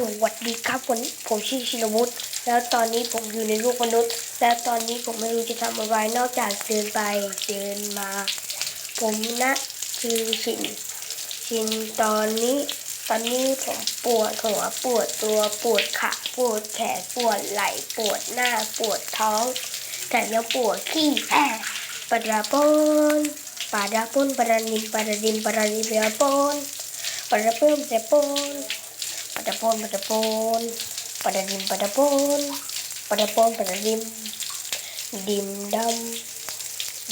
สวัสดีครับวันนี้ผมชื่อชินวุฒิแล้วตอนนี้ผมอยู่ในโลกมนุษย์ แล้วตอนนี้ผมไม่รู้จะทำอะไรนอกจากเดินไปเดินมา ผมนะคือชินชินตอนนี้ ตอนนี้ผมปวดหัวปวดตัวปวดขาปวดแขนปวดไหล่ปวดหน้าปวดท้อง แต่ยังปวดขี้แพ้ปะดาปนปะดาปนปะดานินปะดาดินปะดาดินปะดาปนปะดา เพิ่มปะดาปน pada pon pada pon pada dim pada pon pada pon pada dim dim dam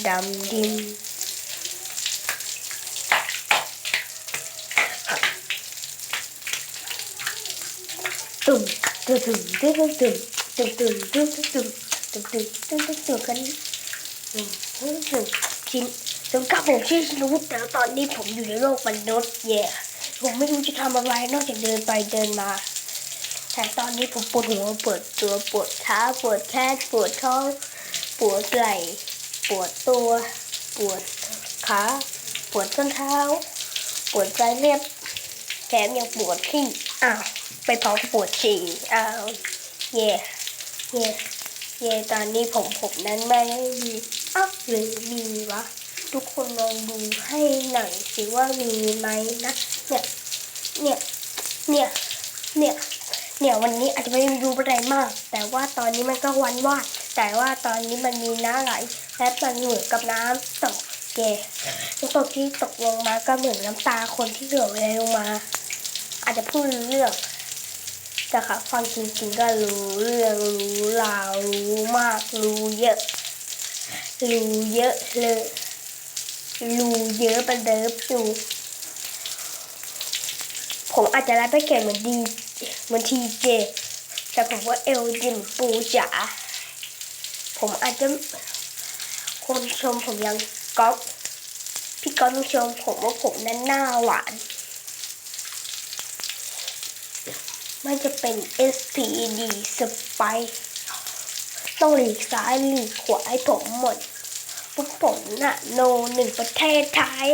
dam dim tum tum tum tum tum tum tum tum tum tum tum tum tum tum tum tum กันอืมอืมชินสมกับผมชื่อชินวุฒิแต่ตอนนี้ผมอยู่ในโลกมนุษย์เย่ ผมไม่รู้จะทำอะไรนอกจากเดินไปเดินมา แต่ตอนนี้ผมปวดหัวปวดตัวปวดขาปวดแขนปวดท้องปวดไหล่ปวดตัว ปวดขาปวดส้นเท้า ปวดใจเรียบแถมยังปวดขี้อ้าวไปพร้อมปวดฉี่อ้าวเย่เย่เย่ตอนนี้ผมผมนั้นไม่มีอ้าวหรือมีวะ ทุกคนลองดูให้หน่อยสิว่ามีไหมนะเนี่ยเนี่ยเนี่ยเนี่ยเนี่ยวันนี้อาจจะไม่รู้อะไรมาก แต่ว่าตอนนี้มันก็วันวาดแต่ว่าตอนนี้มันมีน้ำไหลและมันเหมือนกับน้ำตกเย่น้ำตกที่ตกลงมาก็เหมือนน้ำตาคนที่เหลือไรลลงมา อาจจะพูดเรื่องแต่ค่ะความจริงๆก็รู้เรื่องรู้ราวรู้มากรู้เยอะรู้เยอะเลย รูเยอะประเดิบอยู่ ผมอาจจะรับไปเก่งเหมือนดีเหมือนทีเจแต่ผมว่าเอลดิมปูจ๋าผมอาจจะคนชมผมยังก๊อฟพี่ก๊อฟชมผมว่าผมนั้นหน้าหวานไม่จะเป็น SPD สไปต้องหลีกซ้ายหลีกขวาให้ผมหมด พวกผมน่ะโนหนึ่งประเทศไทย